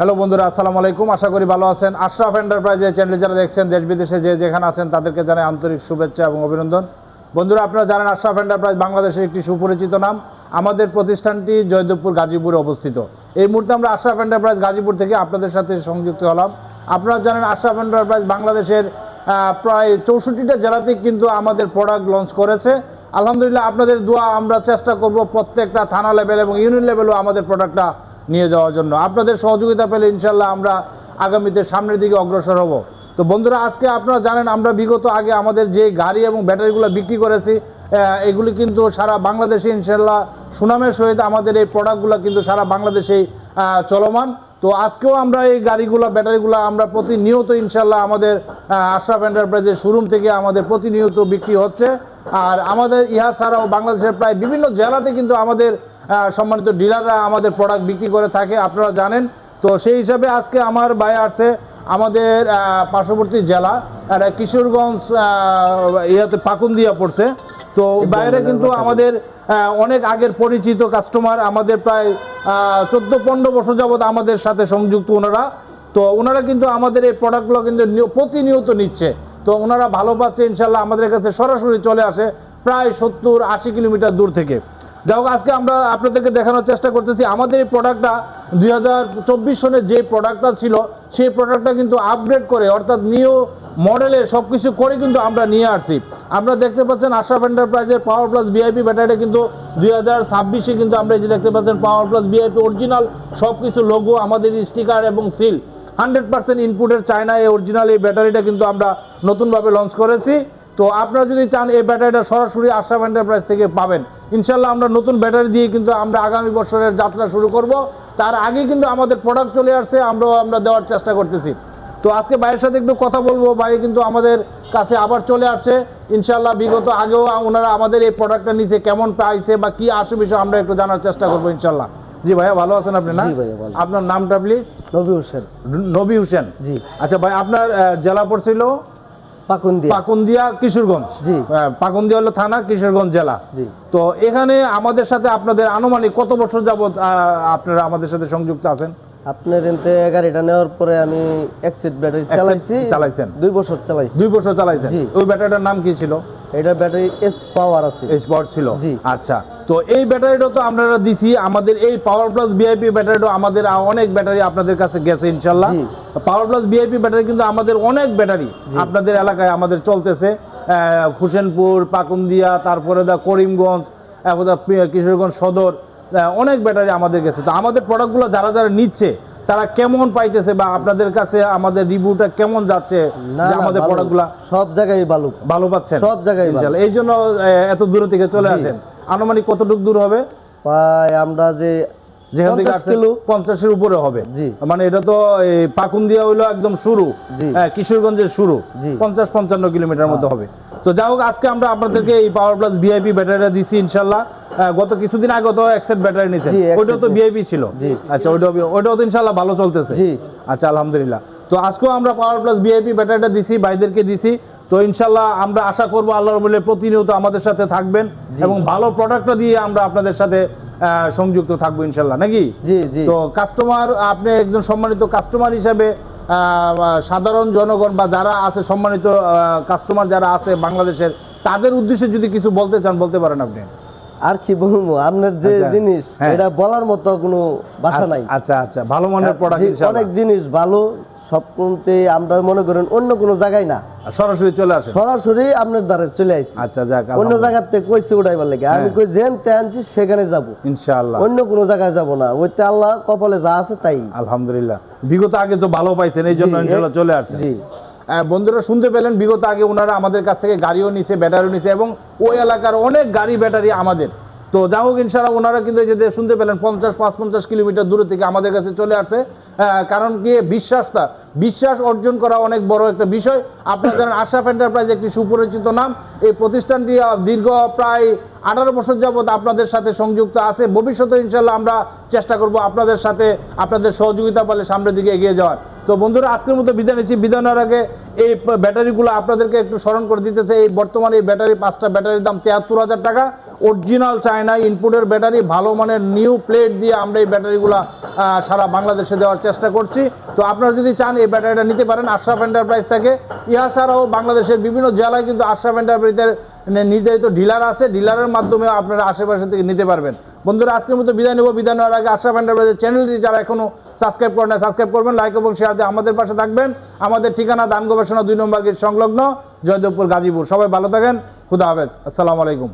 Hello বন্ধুরা, আসসালামু আলাইকুম। আশা করি ভালো আছেন। আশরাফ এন্টারপ্রাইজের চ্যানেল যারা দেখছেন, দেশ বিদেশে যে যেখানে আছেন, তাদেরকে জানাই আন্তরিক শুভেচ্ছা এবং অভিনন্দন। বন্ধুরা, আপনারা জানেন আশরাফ এন্টারপ্রাইজ বাংলাদেশের একটি সুপরিচিত নাম। আমাদের প্রতিষ্ঠানটি জয়দেবপুর, গাজীপুরে অবস্থিত। এই মুহূর্তে আমরা আশরাফ এন্টারপ্রাইজ গাজীপুর থেকে আপনাদের সাথে সংযুক্ত হলাম। আপনারা জানেন আশরাফ এন্টারপ্রাইজ বাংলাদেশের প্রায় চৌষট্টিটা জেলাতে কিন্তু আমাদের প্রোডাক্ট লঞ্চ করেছে। আলহামদুলিল্লাহ, আপনাদের দোয়া আমরা চেষ্টা করব প্রত্যেকটা থানা লেভেল এবং ইউনিয়ন লেভেলও আমাদের প্রোডাক্টটা নিয়ে যাওয়ার জন্য। আপনাদের সহযোগিতা পেলে ইনশাল্লাহ আমরা আগামীতে সামনের দিকে অগ্রসর হব। তো বন্ধুরা, আজকে আপনারা জানেন, আমরা বিগত আগে আমাদের যে গাড়ি এবং ব্যাটারিগুলো বিক্রি করেছি এগুলি কিন্তু সারা বাংলাদেশে ইনশাল্লাহ সুনামের সহিত আমাদের এই প্রোডাক্টগুলো কিন্তু সারা বাংলাদেশেই চলমান। তো আজকেও আমরা এই গাড়িগুলো, ব্যাটারিগুলো আমরা প্রতিনিয়ত ইনশাল্লাহ আমাদের আশরাফ এন্টারপ্রাইজের শোরুম থেকে আমাদের প্রতিনিয়ত বিক্রি হচ্ছে। আর আমাদের ইহা ছাড়াও বাংলাদেশের প্রায় বিভিন্ন জেলাতে কিন্তু আমাদের সম্মানিত ডিলাররা আমাদের প্রোডাক্ট বিক্রি করে থাকে আপনারা জানেন। তো সেই হিসাবে আজকে আমার ভাই আসছে আমাদের পার্শ্ববর্তী জেলা আর কিশোরগঞ্জ ইয়াতে পাকুন্দিয়া পড়ছে। তো বাইরে কিন্তু আমাদের অনেক আগের পরিচিত কাস্টমার আমাদের প্রায় চোদ্দ পনেরো বছর যাবত আমাদের সাথে সংযুক্ত ওনারা। তো ওনারা কিন্তু আমাদের এই প্রোডাক্টগুলো কিন্তু প্রতিনিয়ত নিচ্ছে। তো ওনারা ভালো পাচ্ছে, ইনশাল্লাহ আমাদের কাছে সরাসরি চলে আসে, প্রায় সত্তর আশি কিলোমিটার দূর থেকে। যাই হোক, আজকে আমরা আপনাদেরকে দেখানোর চেষ্টা করতেছি, আমাদের এই প্রোডাক্টটা দুই হাজার চব্বিশ সনের যে প্রোডাক্টটা ছিল, সেই প্রোডাক্টটা কিন্তু আপগ্রেড করে, অর্থাৎ নিউ মডেলের সব কিছু করে কিন্তু আমরা নিয়ে আসছি। আপনারা দেখতে পাচ্ছেন আশরাফ এন্টারপ্রাইজের পাওয়ার প্লাস ভিআইপি ব্যাটারিটা কিন্তু দুই হাজার ছাব্বিশে কিন্তু আমরা এই যে দেখতে পাচ্ছেন পাওয়ার প্লাস ভিআইপি অরিজিনাল সব কিছু লোগো আমাদের স্টিকার এবং সিল হান্ড্রেড পার্সেন্ট ইনপুটের চায়না এই অরিজিনাল এই ব্যাটারিটা কিন্তু আমরা নতুনভাবে লঞ্চ করেছি। তো আপনারা যদি চান এই ব্যাটারিটা সরাসরি আশরাফ এন্টারপ্রাইজ থেকে পাবেন। ইনশাল্লাহ আমরা নতুন ব্যাটারি দিয়ে কিন্তু আমরা আগামী বছরের যাত্রা শুরু করব। তার আগে কিন্তু আমাদের প্রোডাক্ট চলে আসছে, আমরাও আমরা দেওয়ার চেষ্টা করতেছি। তো আজকে ভাইয়ের সাথে একটু কথা বলব, ভাই কিন্তু আমাদের কাছে আবার চলে আসছে। ইনশাল্লাহ বিগত আগেও ওনারা আমাদের এই প্রোডাক্টটা নিচে কেমন পাইছে বা কি আসে বিষয় আমরা একটু জানার চেষ্টা করব ইনশাল্লাহ জি ভাইয়া ভালো আছেন আপনি না। আপনার নামটা প্লিজ নবী হোসেন। নবী হোসেন? জি। আচ্ছা ভাই আপনার জেলা পড়ছিল? পাকুন্দিয়া। পাকুন্দিয়া কিশোরগঞ্জ। জি। পাকুন্দিয়া হলো থানা কিশোরগঞ্জ জেলা। জি। তো এখানে আমাদের সাথে আপনাদের আনুমানিক কত বছর যাবত আপনারা আমাদের সাথে সংযুক্ত আছেন? আপনার এনতে গাড়িটা নেওয়ার পরে আমি এক্সিট ব্যাটারি চালাইছি। চালাইছেন? দুই বছর চালাইছি। দুই বছর চালাইছেন? ওই ব্যাটারিটার নাম কি ছিল? এটা ব্যাটারি এস পাওয়ার আছে। ছিল? জি। আচ্ছা। তো এই ব্যাটারিটা তো আমরা দিছি আমাদের এই পাওয়ার প্লাস ভিআইপি ব্যাটারিটা আমাদের অনেক ব্যাটারি আপনাদের কাছে গেছে ইনশাল্লাহ পাওয়ার প্লাস ভিআইপি ব্যাটারি কিন্তু আমাদের অনেক ব্যাটারি আপনাদের এলাকায় আমাদের চলতেছে। হুসেনপুর পাকুন্দিয়া তারপরে দা করিমগঞ্জ কিশোরগঞ্জ সদর অনেক ব্যাটারি আমাদের গেছে। তো আমাদের প্রোডাক্টগুলো যারা যারা নিচ্ছে তারা কেমন পাইতেছে বা আপনাদের কাছে আমাদের রিভিউটা কেমন যাচ্ছে যে আমাদের। প্রোডাক্টগুলা সব জায়গায় ভালো ভালো পাচ্ছেন? সব জায়গায়। ইনশাআল্লাহ। এই জন্য এত দূর থেকে চলে আসেন। আনুমানিক কতটুকু দূর হবে? প্রায় আমরা যে যেখান থেকে 50 আসছেন কিলো। পঞ্চাশের উপরে হবে। মানে এটা তো এই পাকুন্দিয়া হইল একদম শুরু। হ্যাঁ, কিশোরগঞ্জের শুরু। পঞ্চাশ পঞ্চান্ন কিলোমিটার মধ্যে হবে। তো যাই হোক আজকে আমরা আপনাদেরকে এই পাওয়ার প্লাস ভিআইপি ব্যাটারিটা দিছি ইনশাল্লাহ গত কিছুদিন আগে তো একসেট ব্যাটারি নিয়েছেন। ওইটাও তো। ভিআইপি ছিল। আচ্ছা ওইটাও ওইটাও তো ইনশাল্লাহ ভালো চলতেছে। জি। আচ্ছা আলহামদুলিল্লাহ। তো আজকেও আমরা পাওয়ার প্লাস ভিআইপি ব্যাটারিটা দিছি ভাইদেরকে দিছি। তো ইনশাল্লাহ আমরা আশা করব আল্লাহর বলে প্রতিনিয়ত আমাদের সাথে থাকবেন এবং ভালো প্রোডাক্টটা দিয়ে আমরা আপনাদের সাথে সংযুক্ত থাকব ইনশাল্লাহ নাকি? জি জি। তো কাস্টমার আপনি একজন সম্মানিত কাস্টমার হিসেবে আহ, সাধারণ জনগণ বা যারা আছে সম্মানিত কাস্টমার যারা আছে বাংলাদেশের তাদের উদ্দেশ্যে যদি কিছু বলতে চান বলতে পারেন আপনি। আর কি বলব? আপনার যে আচ্ছা, জিনিস হ্যাঁ। এটা বলার মতো কোনো ভাষা নাই। আচ্ছা আচ্ছা। ভালো মানের প্রোডাক্ট জি, অনেক জিনিস ভালো আমরা মনে করেন অন্য কোনো জায়গায় না। সরাসরি চলে আসেন। সরাসরি আপনার দ্বারে চলে আসি আচ্ছা যাক অন্য কইছে লাগে। আমি হ্যাঁ। কই যেন তে আনছি সেখানে যাব। ইনশাআল্লাহ। অন্য কোনো জায়গায় যাব না। ওইতে আল্লাহ কপালে যা আছে তাই। আলহামদুলিল্লাহ। বিগত আগে তো ভালো পাইছেন এই জন্য ইনশাআল্লাহ চলে আসছেন জি। বন্ধুরা শুনতে পেলেন, বিগত আগে ওনারা আমাদের কাছ থেকে গাড়িও নিছে, ব্যাটারিও নিছে এবং ওই এলাকার অনেক গাড়ি, ব্যাটারি আমাদের। তো যা হোক, ইনশাআল্লাহ ওনারা কিন্তু যে শুনতে পেলেন, পঞ্চাশ, পাঁচ, পঞ্চাশ কিলোমিটার দূরে থেকে আমাদের কাছে চলে আসছে। কারণ কি, বিশ্বাসটা, বিশ্বাস অর্জন করা অনেক বড় একটা বিষয়। আপনারা জানেন, আশরাফ এন্টারপ্রাইজ একটি সুপরিচিত নাম। এই প্রতিষ্ঠানটি দীর্ঘ প্রায় আঠারো বছর যাবত আপনাদের সাথে সংযুক্ত আছে। ভবিষ্যতে ইনশাল্লাহ আমরা চেষ্টা করব আপনাদের সাথে, আপনাদের সহযোগিতা পালে সামনের দিকে এগিয়ে যাওয়ার। তো বন্ধুরা, আজকের মতো বিদায় নিচ্ছি। বিদায় নেওয়ার আগে এই ব্যাটারিগুলো আপনাদেরকে একটু স্মরণ করে দিতেছে, এই বর্তমানে এই ব্যাটারি, পাঁচটা ব্যাটারির দাম তিয়াত্তর হাজার টাকা। অরিজিনাল চায়না ইনপুটের ব্যাটারি, ভালো মানের নিউ প্লেট দিয়ে আমরা এই ব্যাটারিগুলো সারা বাংলাদেশে দেওয়ার চেষ্টা করছি। তো আপনারা যদি চান এই ব্যাটারিটা নিতে পারেন আশরাফ এন্টারপ্রাইজ থেকে। ইহা ছাড়াও বাংলাদেশের বিভিন্ন জেলায় কিন্তু আশরাফ এন্টারপ্রাইজের নির্ধারিত ডিলার আছে। ডিলারের মাধ্যমে আপনারা আশেপাশে থেকে নিতে পারবেন। বন্ধুরা, আজকের মতো বিদায় নেব। বিদায় নেওয়ার আগে আশরাফ এন্টারপ্রাইজের চ্যানেলটি যারা এখনও সাবস্ক্রাইব করেন সাবস্ক্রাইব করবেন লাইক এবং শেয়ার দিয়ে আমাদের পাশে থাকবেন। আমাদের ঠিকানা দান গবেষণা দুই নম্বর গেট সংলগ্ন জয়দেবপুর গাজীপুর। সবাই ভালো থাকেন। খুদা হাফেজ। আসসালামু আলাইকুম।